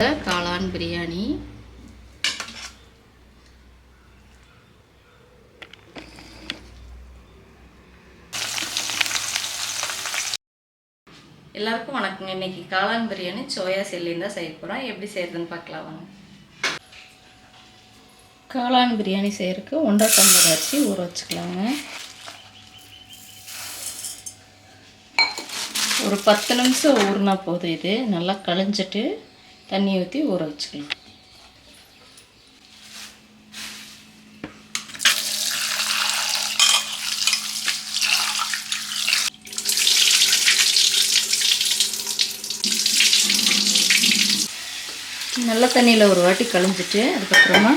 காளான் பிரியாணி. எல்லாருக்கும் வணக்கங்க. இன்னைக்கு காளான் பிரியாணி சோயா செல்லியும் தான் செய்ய போகிறோம் எப்படி செய்யறதுன்னு பார்க்கலாம் வாங்க. காளான் பிரியாணி செய்யறதுக்கு ஒன்றரை டம்ளர் அரிசி ஊற வச்சுக்கலாங்க. ஒரு பத்து நிமிஷம் ஊறினா போதும் இது. நல்லா கழிஞ்சிட்டு தண்ணி ஊற்றி ஊற வச்சுக்கலாம். நல்ல தண்ணியில் ஒரு வாட்டி கலந்துட்டு அதுக்கப்புறமா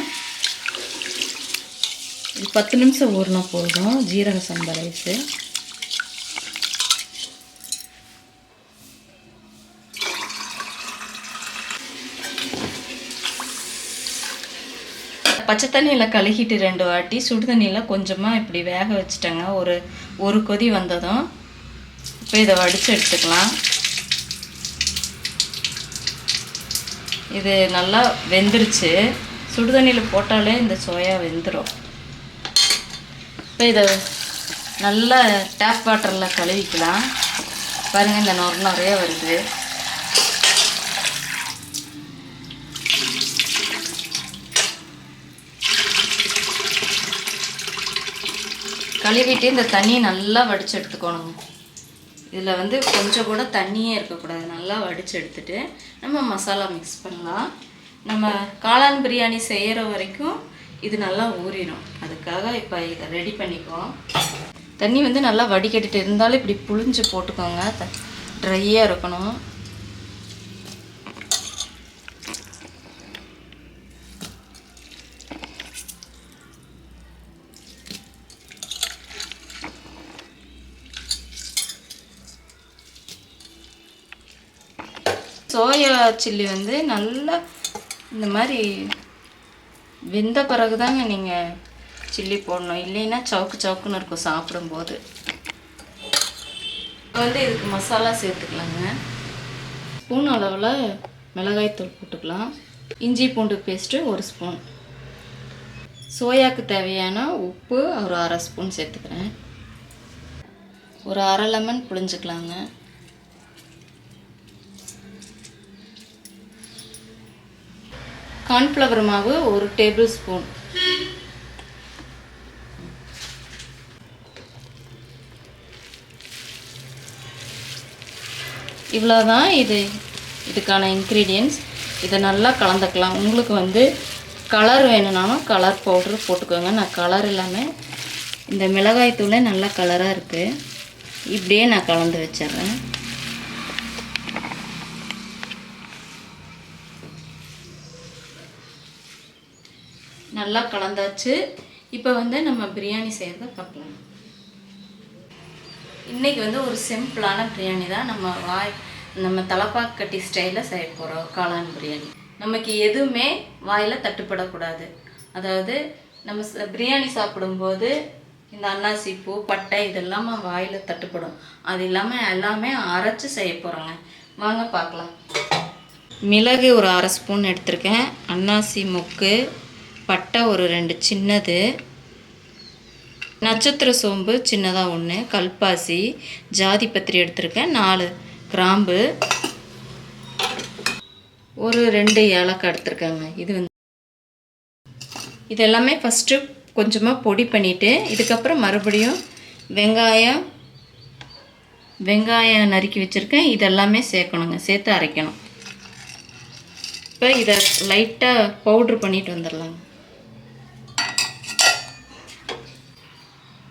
இது பத்து நிமிஷம் ஊறினா போதும். ஜீரக சம்பா ரைஸு. பச்சை தண்ணியில் கழுகிட்டு ரெண்டு வாட்டி சுடு தண்ணியில் கொஞ்சமாக இப்படி வேக வச்சுட்டேங்க. ஒரு ஒரு கொதி வந்ததும் இப்போ இதை வடித்து எடுத்துக்கலாம். இது நல்லா வெந்துருச்சு. சுடு தண்ணியில் போட்டாலே இந்த சோயா வெந்துடும் இப்போ இதை நல்லா டேப் வாட்டரில் கழுவிக்கலாம். பாருங்கள் இந்த நுர நிறைய வருது. கழுவிட்டு இந்த தண்ணியை நல்லா வடித்து எடுத்துக்கணுங்க இதில் வந்து கொஞ்சம் கூட தண்ணியே இருக்கக்கூடாது. நல்லா வடித்து எடுத்துட்டு நம்ம மசாலா மிக்ஸ் பண்ணலாம். நம்ம காளான் பிரியாணி செய்கிற வரைக்கும் இது நல்லா ஊறிடும். அதுக்காக இப்போ இதை ரெடி பண்ணிக்குவோம். தண்ணி வந்து நல்லா வடிகட்டிட்டு இருந்தாலும் இப்படி புழிஞ்சு போட்டுக்கோங்க. த ட்ரையாக இருக்கணும். சோயா சில்லி வந்து நல்லா இந்த மாதிரி வெந்த பிறகு தாங்க நீங்கள் சில்லி போடணும். இல்லைன்னா சவுக்கு சவுக்குன்னு இருக்கும் சாப்பிடும்போது. இப்போ வந்து இதுக்கு மசாலா சேர்த்துக்கலாங்க. ஸ்பூன் அளவில் மிளகாய்த்தூள் போட்டுக்கலாம். இஞ்சி பூண்டு பேஸ்ட்டு ஒரு ஸ்பூன். சோயாவுக்கு தேவையான உப்பு ஒரு அரை ஸ்பூன் சேர்த்துக்கிறேன். ஒரு அரை லெமன் புழிஞ்சுக்கலாங்க. கார்ன்ஃப்ளவர் மாவு ஒரு டேபிள் ஸ்பூன். இவ்வளோதான் இது. இதுக்கான இன்க்ரீடியன்ஸ் இதை நல்லா கலந்துக்கலாம். உங்களுக்கு வந்து கலர் வேணும்னாலும் கலர் பவுட்ரு போட்டுக்கோங்க. நான் கலர் இல்லாமல் இந்த மிளகாய் தூளே நல்லா கலராக இருக்குது இப்படியே நான் கலந்து வச்சிட்றேன். நல்லா கலந்தாச்சு. இப்போ வந்து நம்ம பிரியாணி செய்கிறத பார்க்கலாம். இன்றைக்கி வந்து ஒரு சிம்பிளான பிரியாணி தான். நம்ம வாய் நம்ம தலப்பாக்கட்டி ஸ்டைலில் செய்ய போகிறோம் காளான் பிரியாணி. நமக்கு எதுவுமே வாயில் தட்டுப்படக்கூடாது. அதாவது நம்ம பிரியாணி சாப்பிடும்போது இந்த அன்னாசி பூ பட்டை இதெல்லாம் வாயில் தட்டுப்படும். அது இல்லாமல் எல்லாமே அரைச்சி செய்ய போகிறோங்க வாங்க பார்க்கலாம். மிளகு ஒரு அரை ஸ்பூன் எடுத்திருக்கேன். அன்னாசி மொக்கு பட்டை ஒரு ரெண்டு சின்னது நட்சத்திர சோம்பு சின்னதாக ஒன்று கல்பாசி ஜாதி பத்திரி எடுத்திருக்கேன் நாலு கிராம்பு ஒரு ரெண்டு ஏலக்காய் எடுத்திருக்காங்க. இது வந்து இது எல்லாமே ஃபஸ்ட்டு கொஞ்சமாக பொடி பண்ணிவிட்டு இதுக்கப்புறம் மறுபடியும் வெங்காயம் வெங்காயம் நறுக்கி வச்சுருக்கேன். இதெல்லாமே சேர்க்கணுங்க. சேர்த்து அரைக்கணும். இப்போ இதை லைட்டாக பவுட்ரு பண்ணிட்டு வந்துடலாங்க.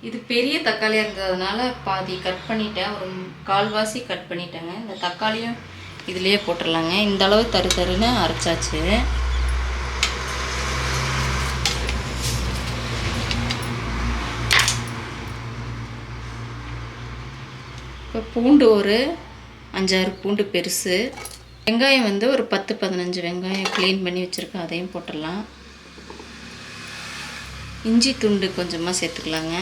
இது பெரிய தக்காளியாக இருந்ததுனால பாதி கட் பண்ணிட்டேன். ஒரு கால்வாசி கட் பண்ணிட்டேங்க. இந்த தக்காளியும் இதுலேயே போட்டுடலாங்க இந்த அளவு தரு தருன்னு அரைச்சாச்சு. இப்போ பூண்டு ஒரு அஞ்சாறு பூண்டு பெருசு. வெங்காயம் வந்து ஒரு பத்து பதினஞ்சு வெங்காயம் க்ளீன் பண்ணி வச்சுருக்கேன். அதையும் போட்டுடலாம். இஞ்சி துண்டு கொஞ்சமாக சேர்த்துக்கலாங்க.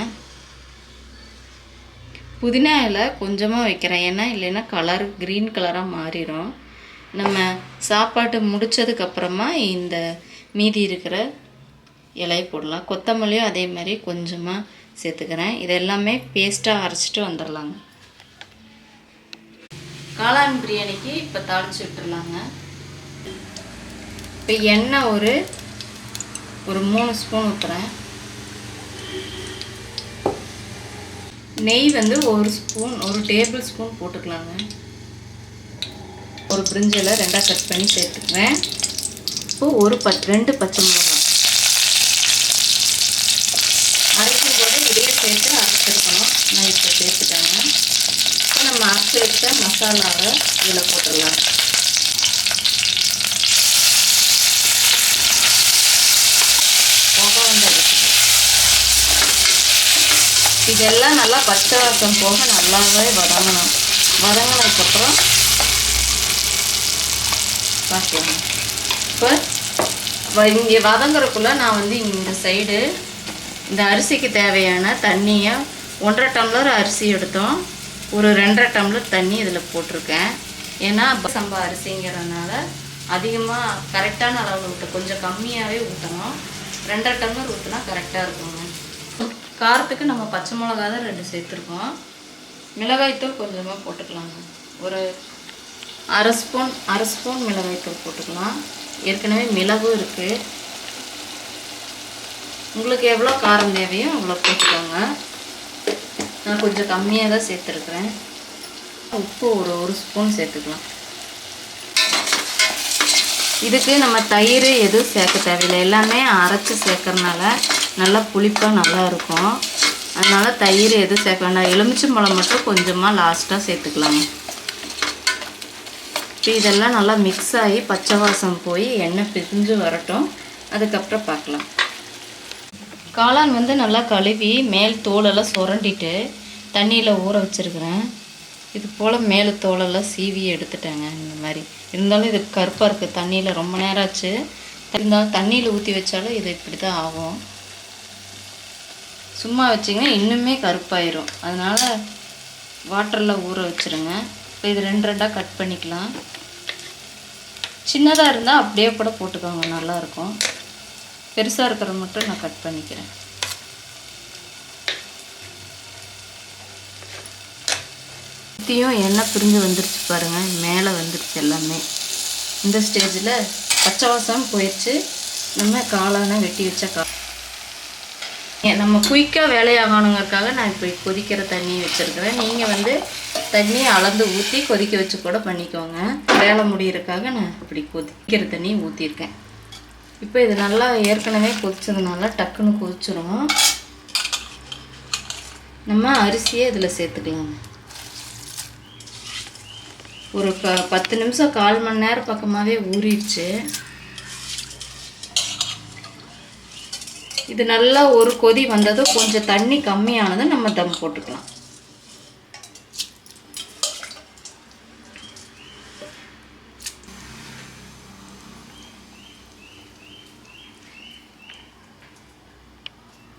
புதினா இலை கொஞ்சமாக வைக்கிறேன். ஏன்னா இல்லைன்னா கலர் க்ரீன் கலராக மாறிடும் நம்ம சாப்பாட்டு முடிச்சதுக்கப்புறமா இந்த மீதி இருக்கிற இலையை போடலாம். கொத்தமல்லியும் அதே மாதிரி கொஞ்சமாக சேர்த்துக்கிறேன். இது எல்லாமே பேஸ்ட்டாக அரைச்சிட்டு வந்துடலாங்க காளான் பிரியாணிக்கு இப்போ தாளிச்சு விட்டுருலாங்க. இப்போ எண்ணெய் ஒரு ஒரு மூணு ஸ்பூன் ஊற்றுறேன் நெய் வந்து ஒரு ஸ்பூன் ஒரு டேபிள் ஸ்பூன் போட்டுக்கலாங்க. ஒரு பிரிஞ்சில் ரெண்டாக கட் பண்ணி சேர்த்துக்குவேன். இப்போ ஒரு பத் ரெண்டு பச்சை மிளகாய் அரைக்கும் போது இதே சேர்த்து அரைச்சிருக்கணும். நான் இப்போ சேர்த்துட்டேங்க. இப்போ நம்ம அரைச்சி வச்ச மசாலாவை இதில் போட்டுடலாம் புகை வந்து அடிக்குது. இதெல்லாம் நல்லா பச்சை வாசம் போக நல்லாவே வதங்கணும். வதங்கினதுக்கப்புறம் பார்க்கலாம் இப்போ இங்கே வதங்குறக்குள்ளே நான் வந்து இந்த சைடு இந்த அரிசிக்கு தேவையான தண்ணியை ஒன்றரை டம்ளர் அரிசி எடுத்தோம். ஒரு ரெண்டரை டம்ளர் தண்ணி இதில் போட்டிருக்கேன். ஏன்னா சம்பா அரிசிங்கிறதுனால அதிகமாக கரெக்டான அளவில் ஊற்ற கொஞ்சம் கம்மியாகவே ஊற்றணும் ரெண்டரை டம்ளர் ஊற்றினா கரெக்டாக இருக்கும். காரத்துக்கு நம்ம பச்சை மிளகா தான் ரெண்டு சேர்த்துருக்கோம். மிளகாய்த்தூள் கொஞ்சமாக போட்டுக்கலாங்க. ஒரு அரை ஸ்பூன் அரை ஸ்பூன் மிளகாய்த்தூள் போட்டுக்கலாம். ஏற்கனவே மிளகும் இருக்குது உங்களுக்கு எவ்வளோ காரம் தேவையோ அவ்வளோ போட்டுக்கோங்க. நான் கொஞ்சம் கம்மியாக தான் சேர்த்துருக்குறேன். உப்பு ஒரு ஒரு ஸ்பூன் சேர்த்துக்கலாம். இதுக்கு நம்ம தயிர் எதுவும் சேர்க்க தேவையில்லை. எல்லாமே அரைச்சி சேர்க்கறனால நல்லா புளிப்பாக நல்லாயிருக்கும் அதனால் தயிர் எதுவும் சேர்க்க வேண்டாம். எலுமிச்சம்பழம் மட்டும் கொஞ்சமாக லாஸ்ட்டாக சேர்த்துக்கலாங்க இப்போ இதெல்லாம் நல்லா மிக்ஸ் ஆகி பச்சை வாசம் போய் எண்ணெய் பிரிஞ்சு வரட்டும். அதுக்கப்புறம் பார்க்கலாம். காளான் வந்து நல்லா கழுவி மேல் தோலெல்லாம் சுரண்டிட்டு தண்ணியில் ஊற வச்சுருக்கிறேன். இது போல் மேலே தோலெல்லாம் சீவி எடுத்துட்டேங்க இந்த மாதிரி. இருந்தாலும் இது கருப்பாக இருக்குது தண்ணியில் ரொம்ப நேரம் ஆச்சு. இருந்தாலும் தண்ணியில் ஊற்றி வச்சாலும் இது இப்படி தான் ஆகும். சும்மா வச்சிங்கன்னா இன்னுமே கருப்பாயிரும். அதனால் வாட்டரில் ஊற வச்சுருங்க. இப்போ இது ரெண்டு ரெண்டாக கட் பண்ணிக்கலாம். சின்னதாக இருந்தால் அப்படியே கூட போட்டுக்கோங்க. நல்லாயிருக்கும். பெருசாக இருக்கிற மட்டும் நான் கட் பண்ணிக்கிறேன். சுற்றியும் எண்ணெய் பிரிஞ்சு வந்துருச்சு பாருங்கள் மேலே வந்துருச்சு எல்லாமே. இந்த ஸ்டேஜில் பச்சை வாசம் போயிடுச்சு நம்ம காளான வெட்டி வச்ச கா நம்ம குயிக்காக வேலையாகணுங்கிறதுக்காக நான் இப்போ கொதிக்கிற தண்ணி வச்சுருக்கிறேன். நீங்கள் வந்து தண்ணியை அளந்து ஊற்றி கொதிக்க வச்சு கூட பண்ணிக்கோங்க. வேலை முடியறதுக்காக நான் இப்படி கொதிக்கிற தண்ணி ஊற்றிருக்கேன் இப்போ இது நல்லா ஏற்கனவே கொதிச்சதுனால டக்குன்னு கொதிச்சிரும். நம்ம அரிசியை இதில் சேர்த்துக்கலாங்க. ஒரு ப பத்து நிமிஷம் கால் மணி நேரம் பக்கமாகவே ஊறிடுச்சு. இது நல்லா ஒரு கொதி வந்ததும் கொஞ்சம் தண்ணி கம்மியானதும் நம்ம தம் போட்டுக்கலாம்.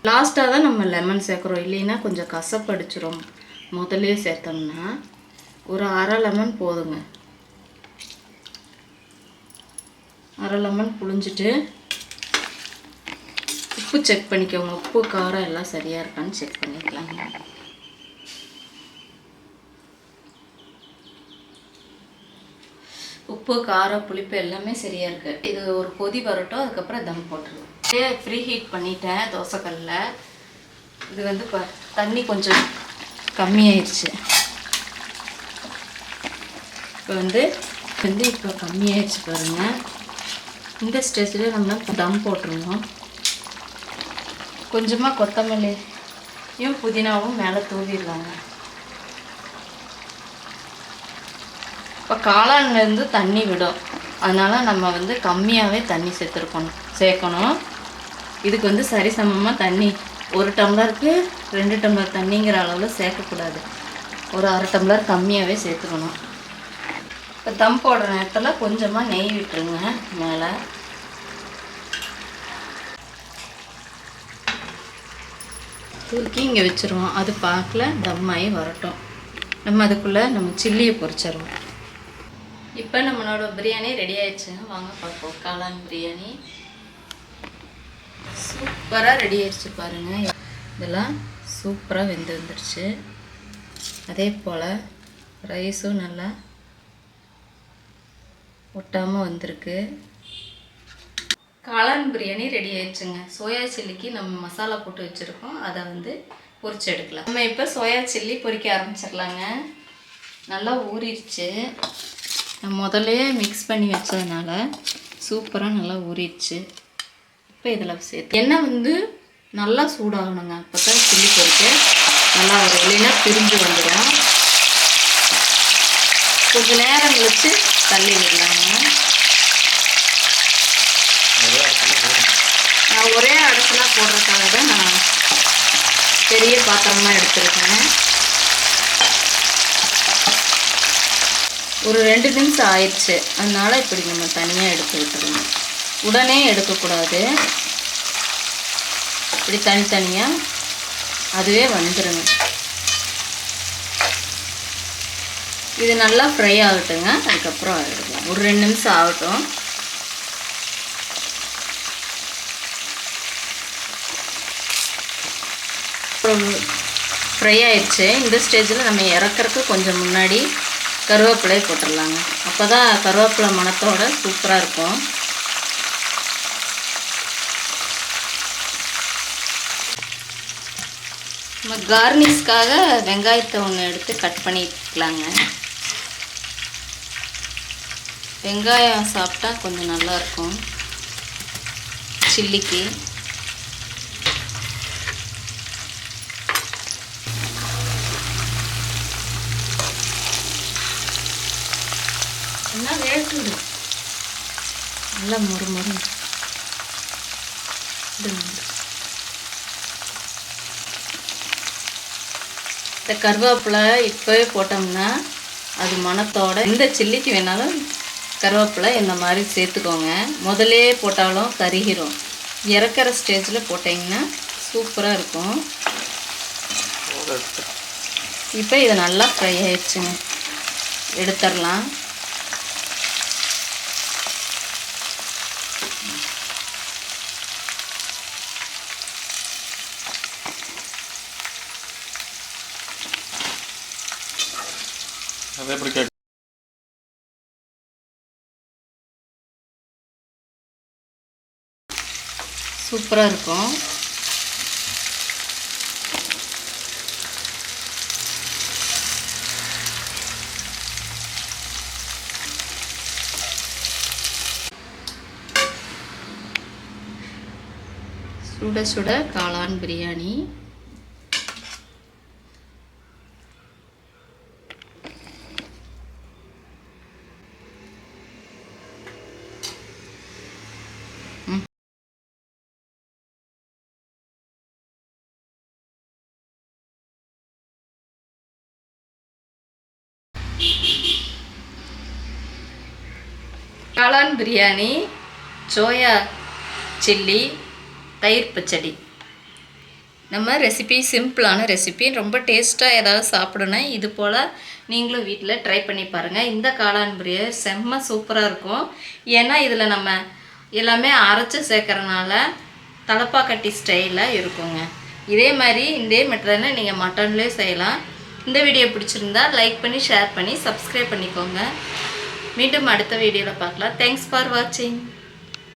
லாஸ்ட்டாக தான் நம்ம லெமன் சேர்க்குறோம். இல்லைன்னா கொஞ்சம் கசப்படிச்சிரும். முதலே சேர்த்தோம்னா ஒரு அரை லெமன் போதுங்க. அரை லெமன் புழிஞ்சிட்டு உப்பு செக் பண்ணிக்கோங்க உப்பு காரம் எல்லாம் சரியாக இருக்கான்னு செக் பண்ணிக்கலாங்க உப்பு காரம் புளிப்பு எல்லாமே சரியாக இருக்குது இது ஒரு கொதி வரட்டும் அதுக்கப்புறம் தம் போட்டுருவோம் ஃப்ரீ ஹீட் பண்ணிட்டேன் தோசைக்கல்ல. இது வந்து இப்போ தண்ணி கொஞ்சம் கம்மியாயிடுச்சு இப்போ வந்து வந்து இப்போ கம்மியாயிடுச்சு பாருங்கள் இந்த ஸ்டேஜில் நம்ம தம் போட்டுருவோம் கொஞ்சமாக கொத்தமல்லியும் புதினாவும் மேலே தூவிடலாங்க இப்போ காளான்லேருந்து தண்ணி விடும். அதனால் நம்ம வந்து கம்மியாகவே தண்ணி சேர்த்துருக்கணும். சேர்க்கணும். இதுக்கு வந்து சரிசமமாக தண்ணி ஒரு டம்ளருக்கு ரெண்டு டம்ளர் தண்ணிங்கிற அளவில் சேர்க்கக்கூடாது. ஒரு அரை டம்ளர் கம்மியாகவே சேர்த்துக்கணும். இப்போ தம் போடுற நேரத்தில் கொஞ்சமாக நெய் விட்டுருங்க மேலே. தூக்கி இங்கே வச்சுருவோம். அது பார்க்கல தம்மாயி வரட்டும். நம்ம அதுக்குள்ளே நம்ம சில்லியை பொரிச்சிருவோம் இப்போ நம்மளோட பிரியாணி ரெடி ஆயிடுச்சுங்க வாங்க பார்ப்போம். காளான் பிரியாணி. சூப்பராக ரெடி ஆயிடுச்சு பாருங்கள் இதெல்லாம் சூப்பராக வெந்து வந்துடுச்சு அதே போல் ரைஸும் நல்லா ஒட்டாமல் வந்திருக்கு. காளான் பிரியாணி ரெடி ஆயிடுச்சுங்க. சோயா சில்லிக்கு நம்ம மசாலா போட்டு வச்சுருக்கோம். அதை வந்து பொரிச்சு எடுக்கலாம். நம்ம இப்போ சோயா சில்லி பொரிக்க ஆரம்பிச்சிடலாங்க. நல்லா ஊறிடுச்சு. நான் முதல்லயே மிக்ஸ் பண்ணி வச்சதுனால சூப்பராக நல்லா ஊறிடுச்சு. இப்போ இதில் சேர்த்து எண்ணெய் வந்து நல்லா சூடாகணுங்க. அப்போ தான் சில்லி பொரிக்க நல்லா வரும். இல்லைன்னா பிரிஞ்சு வந்துடும். கொஞ்சம் நேரம் கழிச்சு தள்ளி விடலாங்க நான் ஒரே அடுப்புல போடுறதுக்காக தான் நான் பெரிய பாத்திரமாக எடுத்துருக்கேன். ஒரு ரெண்டு நிமிஷம் ஆயிடுச்சு. அதனால் இப்படி நம்ம தனியாக எடுத்து விட்டுருவோம் உடனே எடுக்கக்கூடாது. இப்படி தனித்தனியாக அதுவே வந்துடுங்க இது நல்லா ஃப்ரை ஆகட்டுங்க. அதுக்கப்புறம் எடுக்கலாம். ஒரு ரெண்டு நிமிஷம் ஆகட்டும். ஃப்ரை ஆயிடுச்சு. இந்த ஸ்டேஜில் நம்ம இறக்குறதுக்கு கொஞ்சம் முன்னாடி கருவேப்பிலை போட்டுடலாங்க. அப்போ தான் கருவேப்பிலை மணத்தோட சூப்பராக இருக்கும். நம்ம கார்னிஷ்காக வெங்காயத்தை ஒன்று எடுத்து கட் பண்ணிக்கலாங்க. வெங்காயம் சாப்பிட்டா கொஞ்சம் நல்லாயிருக்கும் சில்லிக்கு நல்லா வேகுது நல்லா மொறு மொறு இந்த கருவேப்பிலை இப்போவே போட்டோம்னா அது மணத்தோட இந்த சில்லிக்கு வேணாலும் கருவேப்பிலை இந்த மாதிரி சேர்த்துக்கோங்க. முதல்லே போட்டாலும் கருகிரும். இறக்குற ஸ்டேஜில் போட்டிங்கன்னா சூப்பராக இருக்கும். இப்போ இது நல்லா ஃப்ரை ஆயிடுச்சுங்க. எடுத்துடலாம். அதை எப்படி கேட்க சூப்பராக இருக்கும். சுட சுட காளான் பிரியாணி. காளான் பிரியாணி சோயா சில்லி தயிர் பச்சடி. நம்ம ரெசிபி சிம்பிளான ரெசிபி ரொம்ப டேஸ்ட்டாக ஏதாவது சாப்பிடணும்னா இது போல் நீங்களும் வீட்டில் ட்ரை பண்ணி பாருங்கள் இந்த காளான் பிரியாணி செம்ம சூப்பராக இருக்கும். ஏன்னா இதில் நம்ம எல்லாமே அரைச்சி சேர்க்குறனால தலப்பாக்கட்டி ஸ்டைலில் இருக்குங்க. இதே மாதிரி இதே மெத்தடில் நீங்கள் மட்டன்லேயே செய்யலாம். இந்த வீடியோ பிடிச்சிருந்தா லைக் பண்ணி ஷேர் பண்ணி சப்ஸ்கிரைப் பண்ணிக்கோங்க. மீண்டும் அடுத்த வீடியோவில் பார்க்கலாம். தேங்க்ஸ் ஃபார் வாட்சிங்